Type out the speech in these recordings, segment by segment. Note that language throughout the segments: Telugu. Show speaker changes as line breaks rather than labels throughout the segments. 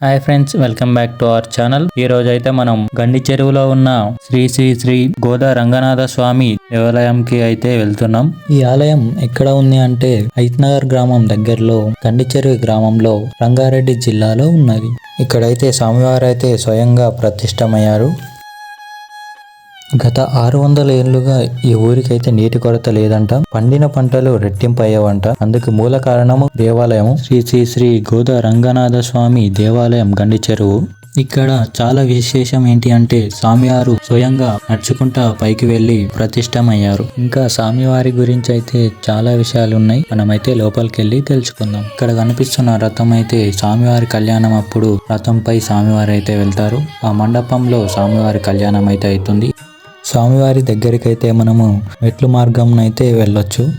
Hi friends welcome back to our channel. ఈ రోజు అయితే మనం గండి చెరువులో ఉన్న శ్రీ శ్రీ శ్రీ గోదా రంగనాథ స్వామి దేవాలయంకి అయితే వెళ్తున్నాం. ఈ ఆలయం ఎక్కడ ఉంది అంటే ఐత్నగర్ గ్రామం దగ్గరలో గండి చెరువు గ్రామంలో రంగారెడ్డి జిల్లాలో ఉన్నది. ఇక్కడైతే స్వామివారు అయితే స్వయంగా ప్రతిష్టమయ్యారు. గత ఆరు వందల ఏళ్ళుగా ఈ ఊరికైతే నీటి కొరత లేదంట. పండిన పంటలు రెట్టింపు అయ్యేవంట అందుకు మూల కారణము దేవాలయం శ్రీ శ్రీ శ్రీ గోద రంగనాథ స్వామి దేవాలయం గండి చెరువు. ఇక్కడ చాలా విశేషం ఏంటి అంటే స్వామివారు స్వయంగా నడుచుకుంటా పైకి వెళ్ళి ప్రతిష్టమయ్యారు. ఇంకా స్వామివారి గురించి అయితే చాలా విషయాలు ఉన్నాయి. మనమైతే లోపలికి వెళ్ళి తెలుసుకుందాం. ఇక్కడ కనిపిస్తున్న రథం అయితే స్వామివారి కళ్యాణం అప్పుడు రథంపై స్వామివారు అయితే వెళ్తారు. ఆ మండపంలో స్వామివారి కళ్యాణం అయితే అవుతుంది. స్వామివారి దగ్గరికైతే మనము మెట్లు మార్గం అయితే వెళ్ళొచ్చు.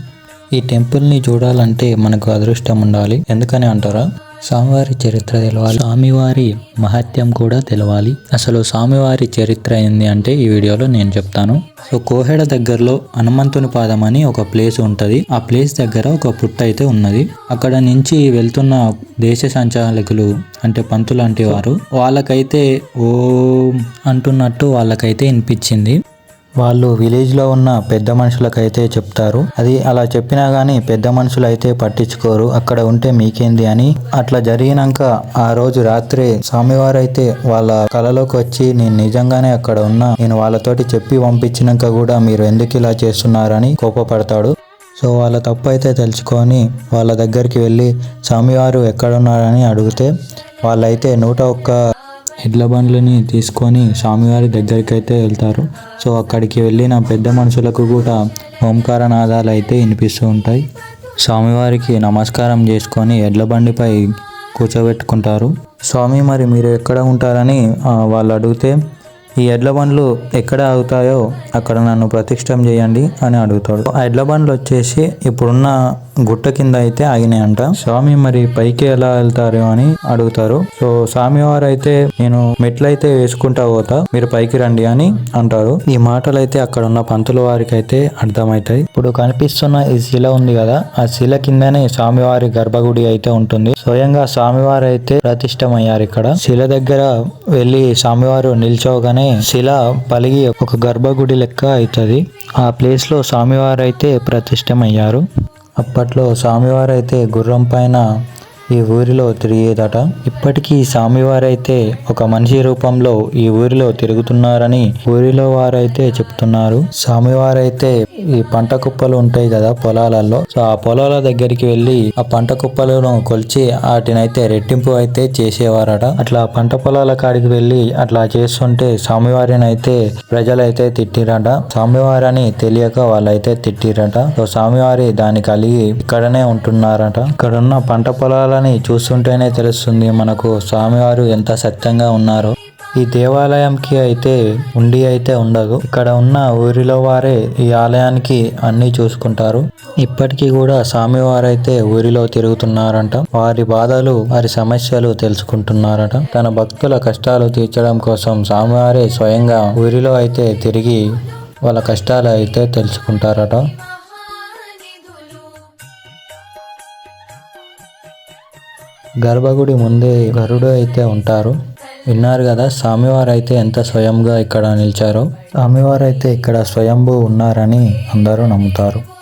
ఈ టెంపుల్ని చూడాలంటే మనకు అదృష్టం ఉండాలి. ఎందుకని అంటారా? స్వామివారి చరిత్ర తెలవాలి. స్వామివారి మహత్యం కూడా తెలవాలి. అసలు స్వామివారి చరిత్ర ఏంది అంటే ఈ వీడియోలో నేను చెప్తాను. సో కోహెడ దగ్గరలో హనుమంతుని పాదం అని ఒక ప్లేస్ ఉంటుంది. ఆ ప్లేస్ దగ్గర ఒక పుట్ట అయితే ఉన్నది. అక్కడ నుంచి వెళ్తున్న దేశ సంచాలకులు అంటే పంతులు లాంటి వారు వాళ్ళకైతే ఓ అంటున్నట్టు వాళ్ళకైతే వినిపించింది. వాళ్ళు విలేజ్లో ఉన్న పెద్ద మనుషులకైతే చెప్తారు. అది అలా చెప్పినా కానీ పెద్ద మనుషులు అయితే పట్టించుకోరు. అక్కడ ఉంటే మీకేంది అని. అట్లా జరిగినాక ఆ రోజు రాత్రి స్వామివారు అయితే వాళ్ళ కళలోకి వచ్చి నేను నిజంగానే అక్కడ ఉన్నా. నేను వాళ్ళతోటి చెప్పి పంపించినాక కూడా మీరు ఎందుకు ఇలా చేస్తున్నారని కోపపడతాడు. సో వాళ్ళ తప్పు అయితే తెలుసుకొని వాళ్ళ దగ్గరికి వెళ్ళి స్వామివారు ఎక్కడున్నారని అడిగితే వాళ్ళైతే నూట ఒక్క ఎడ్ల బండ్లని తీసుకొని స్వామివారి దగ్గరికి అయితే వెళ్తారు. సో అక్కడికి వెళ్ళిన పెద్ద మనుషులకు కూడా ఓంకార నాదాలు అయితే వినిపిస్తూ ఉంటాయి. స్వామివారికి నమస్కారం చేసుకొని ఎడ్ల బండిపై కూర్చోబెట్టుకుంటారు. స్వామి మరి మీరు ఎక్కడ ఉంటారని వాళ్ళు అడిగితే ఈ ఎడ్ల బండ్లు ఎక్కడ ఆగుతాయో అక్కడ నన్ను ప్రతిష్టం చేయండి అని అడుగుతాడు. ఆ ఎడ్ల బండ్లు వచ్చేసి ఇప్పుడున్న గుట్ట కింద అయితే ఆగినాయంట. స్వామి మరి పైకి ఎలా వెళ్తారు అని అడుగుతారు. సో స్వామి వారు అయితే నేను మెట్లయితే వేసుకుంటా పోతా మీరు పైకి రండి అని అంటారు. ఈ మాటలు అయితే అక్కడ ఉన్న పంతుల వారికి అయితే అర్థమవుతాయి. ఇప్పుడు కనిపిస్తున్న ఈ శిల ఉంది కదా ఆ శిల కిందనే స్వామివారి గర్భగుడి అయితే ఉంటుంది. స్వయంగా స్వామివారు అయితే ప్రతిష్టమయ్యారు ఇక్కడ. శిల దగ్గర వెళ్ళి స్వామివారు నిల్చోగానే శిల పలిగి ఒక గర్భగుడి లెక్క అవుతుంది. ఆ ప్లేస్లో స్వామివారు అయితే ప్రతిష్టమయ్యారు. అప్పట్లో స్వామివారైతే గుర్రం పైన ఈ ఊరిలో తిరిగేదట. ఇప్పటికీ స్వామివారైతే ఒక మనిషి రూపంలో ఈ ఊరిలో తిరుగుతున్నారని ఊరిలో వారైతే చెప్తున్నారు. స్వామివారైతే ఈ పంట కుప్పలు ఉంటాయి కదా పొలాలలో సో ఆ పొలాల దగ్గరికి వెళ్ళి ఆ పంట కుప్పలను కొలిచి వాటినైతే రెట్టింపు అయితే చేసేవారట. అట్లా పంట పొలాల కాడికి వెళ్ళి అట్లా చేస్తుంటే స్వామివారిని అయితే ప్రజలైతే తిట్టిరట. స్వామివారని తెలియక వాళ్ళైతే తిట్టిరట. సో స్వామివారి దాన్ని కలిగి ఇక్కడనే ఉంటున్నారట. ఇక్కడున్న పంట పొలాల పొలాలని చూస్తుంటేనే తెలుస్తుంది మనకు స్వామివారు ఎంత సత్యంగా ఉన్నారో. ఈ దేవాలయంకి అయితే ఉండి అయితే ఉండదు. ఇక్కడ ఉన్న ఊరిలో వారే ఈ ఆలయానికి అన్ని చూసుకుంటారు. ఇప్పటికీ కూడా స్వామివారు అయితే ఊరిలో తిరుగుతున్నారంట. వారి బాధలు వారి సమస్యలు తెలుసుకుంటున్నారట. తన భక్తుల కష్టాలు తీర్చడం కోసం స్వామివారే స్వయంగా ఊరిలో అయితే తిరిగి వాళ్ళ కష్టాలు అయితే తెలుసుకుంటారట. గర్భగుడి ముందే గరుడు అయితే ఉంటారు. విన్నారు కదా స్వామివారు అయితే ఎంత స్వయంగా ఇక్కడ నిలిచారో? స్వామివారు అయితే ఇక్కడ స్వయంభూ ఉన్నారని అందరూ నమ్ముతారు.